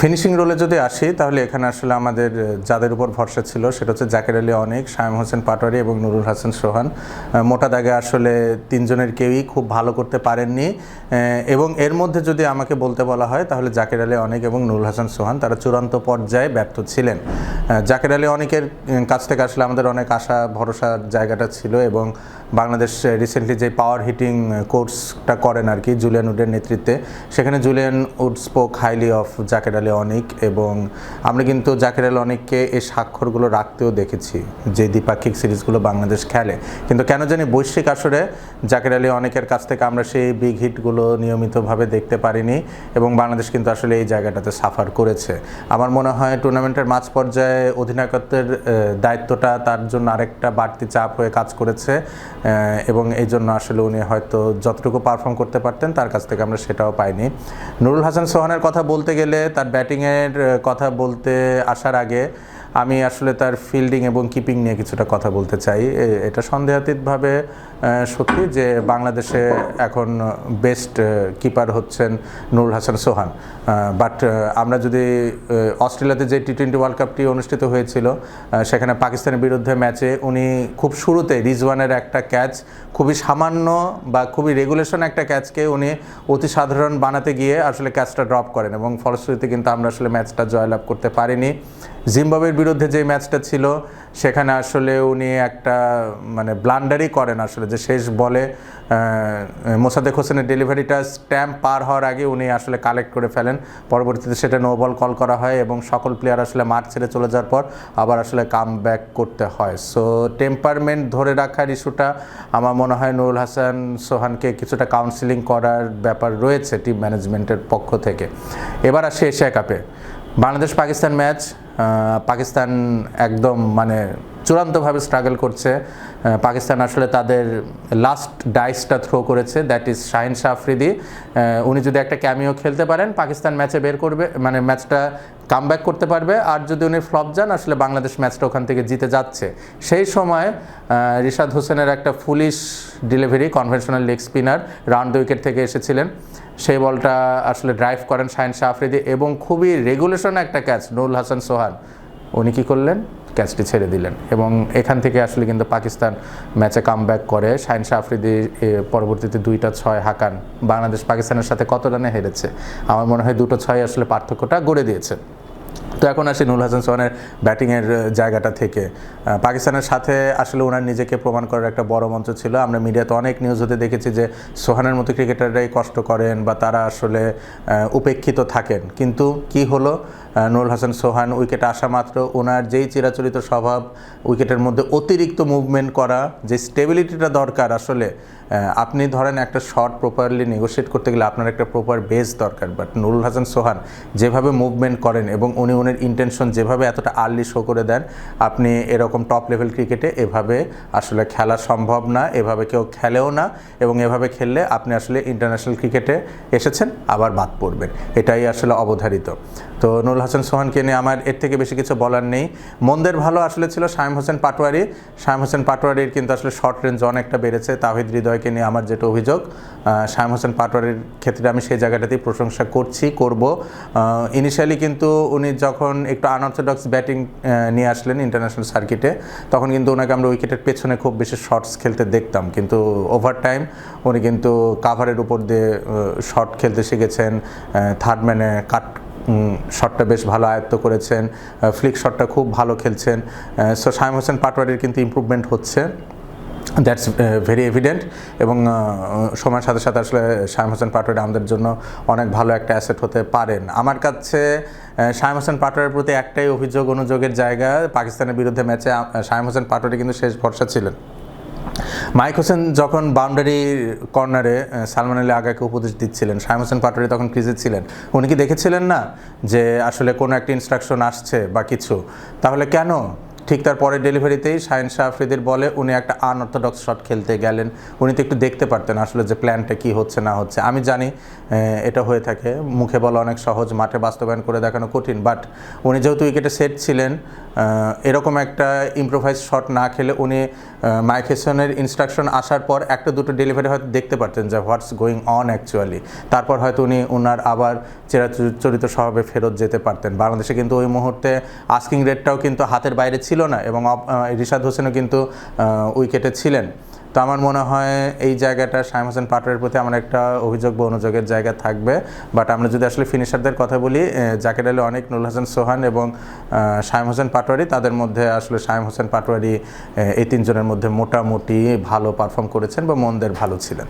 Finishing রোলে যদি আসি, তাহলে এখানে আসলে আমাদের যাদের উপর ভরসা ছিল, সেটা হচ্ছে জাকের আলী অনেক শায়ম হোসেন পাটোয়ারি এবং নুরুল হাসান সোহান। মোটা দাগে আসলে তিনজনের কেউই খুব ভালো করতে পারেননি। এবং এর মধ্যে যদি আমাকে বলতে বলা হয়, তাহলে জাকের আলী অনেক এবং নুরুল হাসান সোহান, তারা চূড়ান্ত পর্যায়ে ব্যর্থ ছিলেন। জাকের আলী অনেকের কাছ থেকে আসলে আমাদের অনেক আশা ভরসার জায়গাটা ছিল এবং বাংলাদেশ রিসেন্টলি যে পাওয়ার হিটিং কোর্সটা করেন আর কি, জুলিয়ান উডের নেতৃত্বে, সেখানে Julian Wood spoke highly of Zaker Ali Anik এবং আমরা কিন্তু জাকের আলী অনিককে এই স্বাক্ষরগুলো রাখতেও দেখেছি, যে দ্বিপাক্ষিক সিরিজগুলো বাংলাদেশ খেলে। কিন্তু কেন জানি বৈশ্বিক আসরে জাকের আলী অনেকের কাছ থেকে আমরা সেই বিগ হিটগুলো নিয়মিতভাবে দেখতে পারিনি এবং বাংলাদেশ কিন্তু আসলে এই জায়গাটাতে সাফার করেছে। আমার মনে হয় টুর্নামেন্টের মাঝ পর্যায়ে অধিনায়কত্বের দায়িত্বটা তার জন্য আরেকটা বাড়তি চাপ হয়ে কাজ করেছে এবং এই জন্য আসলে উনি হয়তো যতটুকু পারফর্ম করতে পারতেন তার কাছ থেকে আমরা সেটাও পাইনি। নুরুল হাসান সোহানের কথা বলতে গেলে তার ব্যাটিংয়ের কথা বলতে আসার আগে আমি আসলে তার ফিল্ডিং এবং কিপিং নিয়ে কিছুটা কথা বলতে চাই। এটা সন্দেহাতীতভাবে সত্যি যে বাংলাদেশে এখন বেস্ট কিপার হচ্ছেন নুরুল হাসান সোহান। বাট আমরা যদি অস্ট্রেলিয়াতে যে টি টোয়েন্টি ওয়ার্ল্ড কাপটি অনুষ্ঠিত হয়েছিল সেখানে পাকিস্তানের বিরুদ্ধে ম্যাচে উনি খুব শুরুতে রিজওয়ানের একটা ক্যাচ খুবই সামান্য বা খুবই রেগুলেশন একটা ক্যাচকে উনি অতি সাধারণ বানাতে গিয়ে আসলে ক্যাচটা ড্রপ করেন এবং ফলশ্রুতিতে কিন্তু আমরা আসলে ম্যাচটা জয়লাভ করতে পারিনি। জিম্বাবুয়ের বিরুদ্ধে যে ম্যাচটা ছিল, সেখানে আসলে উনি একটা মানে ব্লান্ডারই করেন আসলে যে শেষ বলে মোসাদেক হোসেনের ডেলিভারিটা স্ট্যাম্প পার হওয়ার আগে উনি আসলে কালেক্ট করে ফেলেন। পরবর্তীতে সেটা নো বল কল করা হয় এবং সকল প্লেয়ার আসলে মাঠ ছেড়ে চলে যাওয়ার পর আবার আসলে কাম ব্যাক করতে হয়। সো, টেম্পারমেন্ট ধরে রাখার ইস্যুটা আমার মনে হয় নুরুল হাসান সোহানকে কিছুটা কাউন্সিলিং করার ব্যাপার রয়েছে টিম ম্যানেজমেন্টের পক্ষ থেকে। এবার আসি এশিয়া কাপে। বাংলাদেশ পাকিস্তান ম্যাচ পাকিস্তান একদম মানে চূড়ান্তভাবে স্ট্রাগল করছে পাকিস্তান আসলে তাদের লাস্ট ডাইসটা থ্রো করেছে দ্যাট ইজ শাহিন শাহ আফ্রিদি। উনি যদি একটা ক্যামিও খেলতে পারেন, পাকিস্তান ম্যাচে বের করবে মানে ম্যাচটা কামব্যাক করতে পারবে, আর যদি উনি ফ্লপ যান, আসলে বাংলাদেশ ম্যাচটা ওখান থেকে জিতে যাচ্ছে। সেই সময় রিশাদ হোসেনের একটা foolish delivery conventional leg spinner round wicket থেকে এসেছিলেন। সেই বলটা আসলে ড্রাইভ করেন শাহিন শাহ আফ্রিদি এবং খুবই রেগুলেশন একটা ক্যাচ নুরুল হাসান সোহান। উনি কী করলেন? ক্যাচটি ছেড়ে দিলেন। এবং এখান থেকে আসলে কিন্তু পাকিস্তান ম্যাচে কাম করে। শাহিন শাহ আফ্রিদি পরবর্তীতে দুইটা ছয় হাকান। বাংলাদেশ পাকিস্তানের সাথে কত রানে হেরেছে? আমার মনে হয় দুটো ছয় আসলে পার্থক্যটা গড়ে দিয়েছে। তো এখন আসি নুল হাসান সোহানের ব্যাটিংয়ের জায়গাটা থেকে। পাকিস্তানের সাথে আসলে ওনার নিজেকে প্রমাণ করার একটা বড় মঞ্চ ছিল। আমরা মিডিয়াতে অনেক নিউজ হতে দেখেছি যে সোহানের মতো ক্রিকেটাররাই কষ্ট করেন বা তারা আসলে উপেক্ষিত থাকেন। কিন্তু কি হলো? নুরুল হাসান সোহান উইকেটে আসা মাত্র ওনার যেই চিরাচরিত স্বভাব, উইকেটের মধ্যে অতিরিক্ত মুভমেন্ট করা, যে স্টেবিলিটিটা দরকার আসলে আপনি ধরেন একটা শট প্রপারলি নেগোশিয়েট করতে গেলে আপনার একটা প্রপার বেস দরকার বাট নুরুল হাসান সোহান যেভাবে মুভমেন্ট করেন এবং উনি উনির ইন্টেনশন যেভাবে এতটা আর্লি শো করে দেন, আপনি এরকম টপ লেভেল ক্রিকেটে এভাবে আসলে খেলা সম্ভব না, এভাবে কেউ খেলেও না এবং এভাবে খেললে আপনি আসলে ইন্টারন্যাশনাল ক্রিকেটে এসেছেন, আবার বাদ পড়বেন। এটাই আসলে অবধারিত। তো নুরুল হাসান সোহানকে নিয়ে আমার এর থেকে বেশি কিছু বলার নেই। মন্দের ভালো আসলে ছিল শাহিম হোসেন পাটোয়ারি। শাহিম হোসেন পাটোয়ারির কিন্তু আসলে শর্ট রেঞ্জ অনেকটা বেড়েছে। তাহিদ হৃদয়কে নিয়ে আমার যেটা অভিযোগ শাহিম হোসেন পাটোয়ারির ক্ষেত্রে আমি সেই জায়গাটাতেই প্রশংসা করছি, করব। ইনিশিয়ালি কিন্তু উনি যখন একটু আনঅর্থোডক্স ব্যাটিং নিয়ে আসলেন ইন্টারন্যাশনাল সার্কিটে তখন কিন্তু ওনাকে আমরা উইকেটের পেছনে খুব বেশি শর্টস খেলতে দেখতাম। কিন্তু ওভার টাইম উনি কিন্তু কাভারের উপর দিয়ে শর্ট খেলতে শিখেছেন থার্ড ম্যানে কাট শটটা বেশ ভালো আয়ত্ত করেছেন। ফ্লিক শটটা খুব ভালো খেলছেন। সো শাহিম হোসেন পাটোয়ারির কিন্তু ইমপ্রুভমেন্ট হচ্ছে। দ্যাটস ভেরি এভিডেন্ট এবং সময়ের সাথে সাথে আসলে শাহিম হোসেন পাটোয়ারি আমাদের জন্য অনেক ভালো একটা অ্যাসেট হতে পারেন। আমার কাছে শাহিম হোসেন পাটোয়ারির প্রতি একটাই অভিযোগ, অনুযোগের জায়গা, পাকিস্তানের বিরুদ্ধে ম্যাচে শাহিম হোসেন পাটোয়ারি কিন্তু শেষ ভরসা ছিলেন। মাইক হোসেন যখন বাউন্ডারি কর্নারে সালমান আলী আগাকে উপদেশ দিচ্ছিলেন, শাহিম হোসেন পাটোয়ারি তখন ক্রিজে ছিলেন, উনি কি দেখেছিলেন না যে আসলে কোনো একটা ইনস্ট্রাকশন আসছে বা কিছু? তাহলে কেন ঠিক তার পরের ডেলিভারিতেই শাহিন শাহ আফ্রিদির বলে উনি একটা আনঅর্থোডক্স শট খেলতে গেলেন। উনি তো একটু দেখতে পারতেন আসলে যে প্ল্যানটা কি হচ্ছে, না হচ্ছে। আমি জানি এটা হয়ে থাকে। মুখে বলা অনেক সহজ, মাঠে বাস্তবায়ন করে দেখানো কঠিন বাট উনি যেহেতু উইকেটে সেট ছিলেন এরকম একটা ইম্প্রোভাইজ শট না খেলে উনি মাইকেসনের ইনস্ট্রাকশন আসার পর একটা দুটো ডেলিভারি হয়তো দেখতে পারতেন যে হোয়াটস গোয়িং অন অ্যাকচুয়ালি তারপর হয়তো উনি ওনার আবার চিরাচরিত স্বভাবে ফেরত যেতে পারতেন। বাংলাদেশে কিন্তু ওই মুহূর্তে আস্কিং রেটটাও কিন্তু হাতের বাইরে ছিল না এবং রিশাদ হোসেনও কিন্তু উইকেটে ছিলেন। তো আমার মনে হয় এই জায়গাটা শাহিম হোসেন পাটোয়ারির প্রতি আমার একটা অভিযোগ বা অনুযোগের জায়গা থাকবে। বাট আমরা যদি আসলে ফিনিশারদের কথা বলি জাকের আলী অনেক, নুরুল হাসান সোহান এবং শাহিম হোসেন পাটোয়ারি, তাদের মধ্যে আসলে শাহিম হোসেন পাটোয়ারি এই তিনজনের মধ্যে মোটামুটি ভালো পারফর্ম করেছেন বা মনদের ভালো ছিলেন।